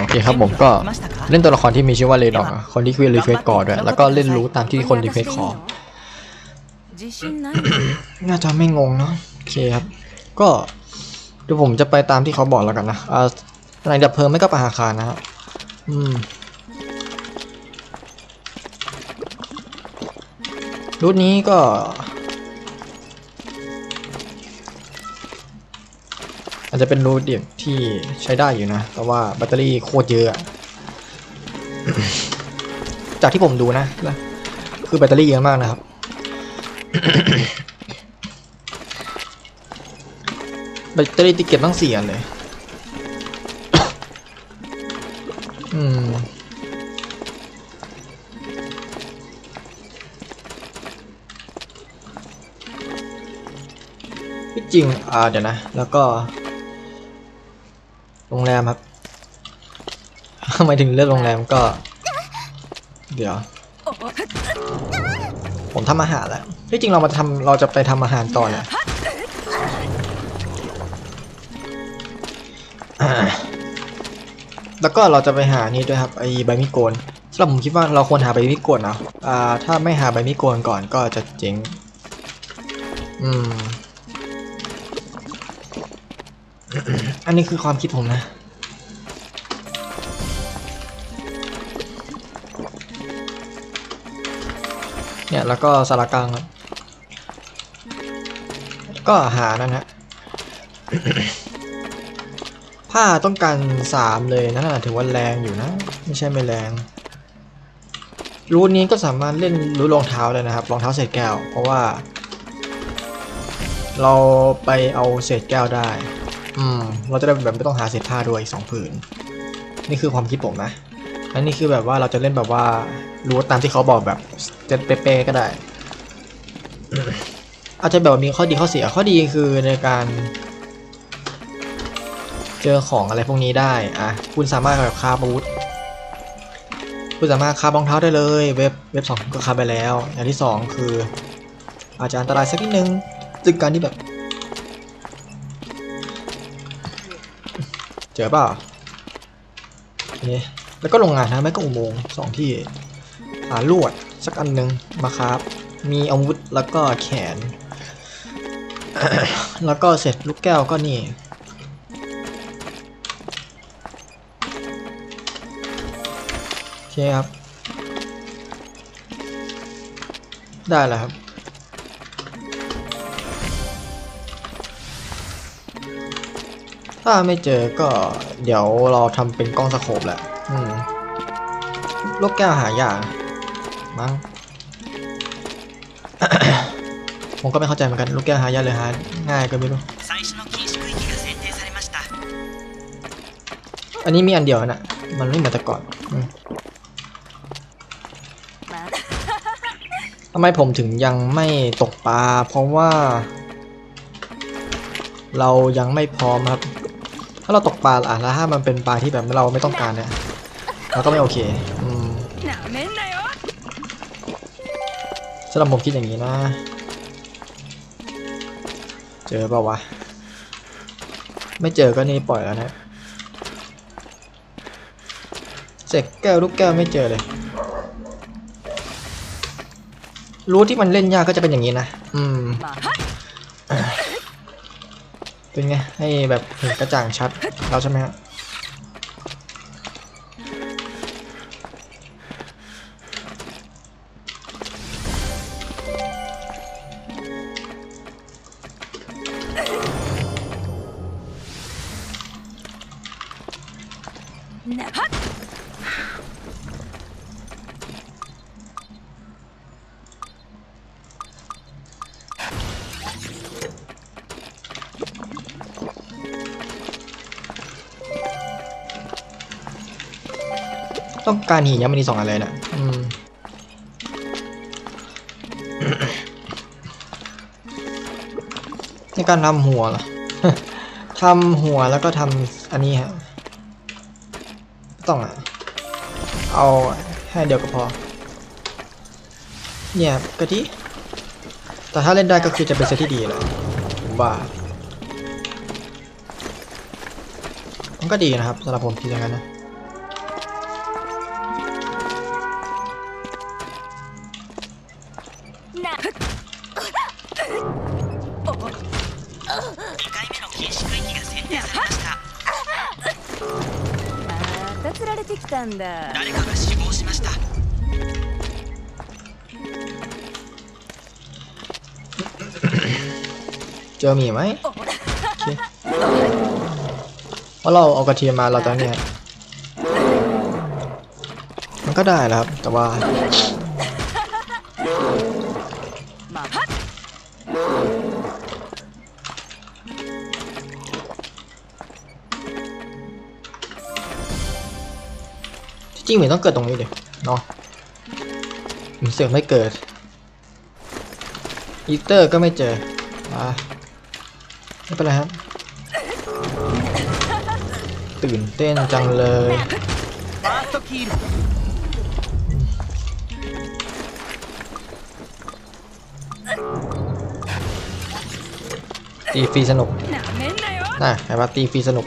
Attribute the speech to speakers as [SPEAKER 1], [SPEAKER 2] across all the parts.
[SPEAKER 1] โอเคครับผมก็เล่นตัวละครที่มีชื่อว่าเลดอกคนที่คุยรีเควสก่อด้วยแล้วก็เล่นรู้ตามที่คนรีเควสขอน่าจะไม่งงเนาะโอเคครับ ก็เดี๋ยวผมจะไปตามที่เขาบอกแล้วกันนะอะไรดับเพลิงไม่ก็ปหาคารนะฮะอืมรูทนี้ก็ จะเป็นรูเดียวที่ใช้ได้อยู่นะ แต่ว่าแบตเตอรี่โคตรเยอะ จากที่ผมดูนะ คือแบตเตอรี่เยอะมากนะครับ แบตเตอรี่ติเก็บตั้งสี่อันเลย อืมที่จริง อ่า เดี๋ยวนะ แล้วก็ โรงแรมครับทำไมถึงเลือกโรงแรมก็ เดี๋ยว ผมทำอาหารแล้วที่จริงเรามาทำเราจะไปทำอาหารต่อแหละแล้วก็เราจะไปหานี่ด้วยครับไอ้ใบมีดโกนสำหรับผมคิดว่าเราควรหาใบมีดโกนนะอ่าถ้าไม่หาใบมีดโกนก่อนก็จะเจ๊งอืม อันนี้คือความคิดผมนะ เนี่ยแล้วก็สารกลางครับ ก็หานั่นฮะ ผ้าต้องการสามเลยนั่นน่ะถือว่าแรงอยู่นะ ไม่ใช่ไม่แรง รูนี้ก็สามารถเล่นรูรองเท้าเลยนะครับ รองเท้าเศษแก้ว เพราะว่า เราไปเอาเศษแก้วได้ อืมเราจะได้แบบไม่ต้องหาเศษผ้าด้วยสองผืน นี่คือความคิดผมนะอันนี้คือแบบว่าเราจะเล่นแบบว่ารู้ตามที่เขาบอกแบบเจ็ดเป๊ะๆก็ได้ อาจจะแบบมีข้อดีข้อเสียข้อดีคือในการเจอของอะไรพวกนี้ได้ อะ คุณสามารถแบบคาบอาวุธ คุณสามารถคาบรองเท้าได้เลย เว็บ เว็บสองก็คาบไปแล้ว อย่างที่สองคือ อาจจะอันตรายสักนิดนึงซึ่งการที่แบบ เจอเปล่านี่แล้วก็โรงงานนะไม่ก็อุโมงค์สองที่หาลวดสักอันหนึ่งมาครับ มีอาวุธแล้วก็แขน แล้วก็เสร็จลูกแก้วก็นี่โอเคครับ ได้แล้วครับ ถ้าไม่เจอก็เดี๋ยวเราทำเป็นกล้องสโคปแหละลูกแก้วหายากมั้งผมก็ไม่เข้าใจเหมือนกันลูกแก้วหายากเลยหาง่ายก็ไม่รู้อันนี้มีอันเดียวนะมันไม่เหมือนแต่ก่อนทำไมผมถึงยังไม่ตกปลา เพราะว่า เรายังไม่พร้อมครับ ถ้าเราตกปลาอะแล้วถ้ามันเป็นปลาที่แบบเราไม่ต้องการเนี่ยเราก็ไม่โอเคอืมสำหรับผมคิดอย่างนี้นะ เจอป่าวะ ไม่เจอก็นี่ปล่อยแล้วนะเสกแก้วลูกแก้วไม่เจอเลย รู้ที่มันเล่นยากก็จะเป็นอย่างนี้นะ อืม เป็นไงให้แบบเห็นกระจ่างชัดแล้วใช่ไหมฮะ ต้องการหินยังไม่มีสองอันเลยนะอืมในการทำหัวเหรอทำหัวแล้วก็ทำอันนี้ฮะต้องอะเอาให้เดียวก็พอ เนี่ยกะทิแต่ถ้าเล่นได้ก็คือจะเป็นเซตที่ดีแหละผมว่ามันก็ดีนะครับสำหรับผมคิดอย่างนั้นนะ
[SPEAKER 2] たんだ
[SPEAKER 3] 誰かが死亡しました
[SPEAKER 1] เจอหมีไหมโอเคเพราะเราเอากระเทียมมาเราจะเนี่ย มันก็ได้แหล้วครับ แต่ว่า จิ้เหรีนต้องเกิดตรงนี้เลยเนาะเสือกไม่เกิดอีเตอร์ก็ไม่เจออ่าไม่เป็นไรครับ ตื่นเต้นจังเลยตีฟรีสนุก น่ะไอ้บัาตีฟรีสนุก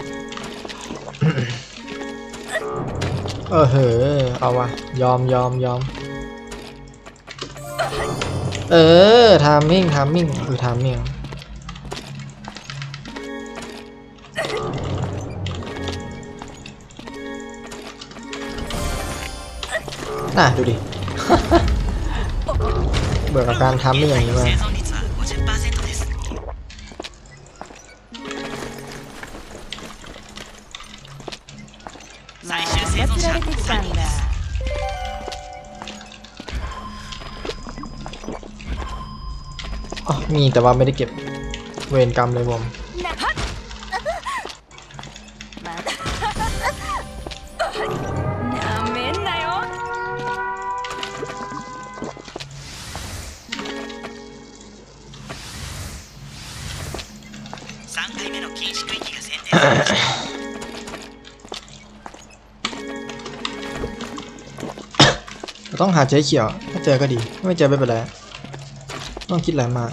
[SPEAKER 1] เออเหอเอาวะยอมยอมยอม เออทามมิ่งทามมิ่งคือทามมิ่งน่ะ ดูดิ เบื่อกับการทำมิ่อย่างนี้มา มีแต่ว่าไม่ได้เก็บเวรกรรมเลยผมต้องหาเจ๊เขียว ถ้าเจอก็ดี ไม่เจอไม่เป็นไร ต้องคิดอะไรมา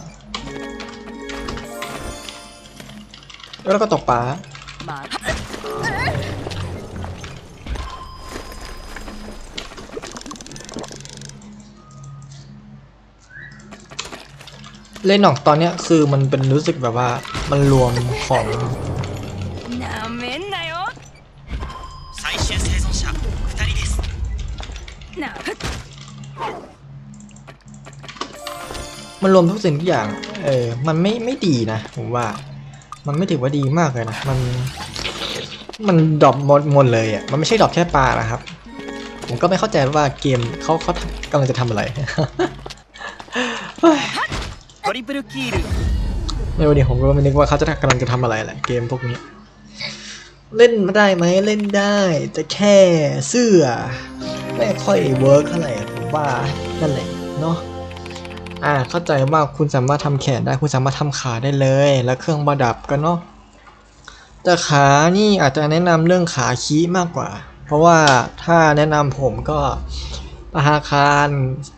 [SPEAKER 1] แล้วก็ตกปลาเล่นหนอกตอนนี้คือมันเป็นรู้สึกแบบว่ามันรวมของมันรวมทุกสิ่งทุกอย่าง เออ มันไม่ไม่ดีนะ ผมว่า มันไม่ถือว่าดีมากเลยนะ มัน มันดรอปหมดหมดเลยอะ มันไม่ใช่ดรอปแค่ปลานะครับ ผมก็ไม่เข้าใจว่าเกมเขาเขากำลังจะทำอะไรไม่รู้ดิผมก็ไม่นึกว่าเขาจะกำลังจะทำอะไรแหละเกมพวกนี้ เล่นมาได้ไหมเล่นได้ แต่แค่เสื้อ ไม่ค่อยเวิร์กเท่าไหร่ผมว่านั่นแหละเนาะ อ่าเข้าใจว่าคุณสามารถทำแขนได้คุณสามารถทำขาได้เลย แล้วเครื่องประดับกันเนาะแต่ขานี่อาจจะแนะนำเรื่องขาคีมากกว่า เพราะว่าถ้าแนะนำผมก็อาคาร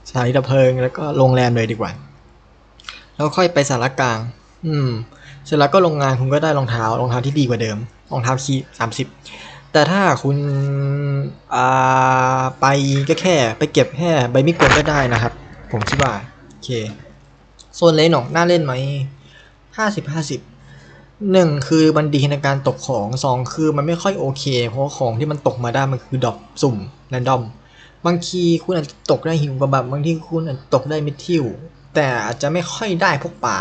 [SPEAKER 1] สถานีดับเพลิงแล้วก็โรงแรมเลยดีกว่า แล้วค่อยไปสารกลาง อืม เสร็จแล้วก็โรงงานคุณก็ได้รองเท้ารองเท้าที่ดีกว่าเดิมรองเท้าคีสามสิบแต่ถ้าคุณอ่าไปก็แค่ไปเก็บแค่ใบมีดกลก็ได้นะครับ ผมคิดว่า เค โซนเลนหนองน่าเล่นไหมห้าสิบห้าสิบหนึ่งคือมันดีในการตกของสองคือมันไม่ค่อยโอเค เพราะของที่มันตกมาได้มันคือดรอปสุ่มแรนดอม บางทีคุณอาจจะตกได้หิวกระบับบางทีคุณอาจจะตกได้มิดทิวแต่อาจจะไม่ค่อยได้พวกป่า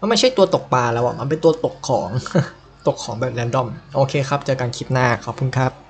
[SPEAKER 1] มันไม่ใช่ตัวตกปลาแล้วอะ มันเป็นตัวตกของ ตกของแบบแรนดอม โอเคครับ เจอกันคลิปหน้า ขอบคุณครับ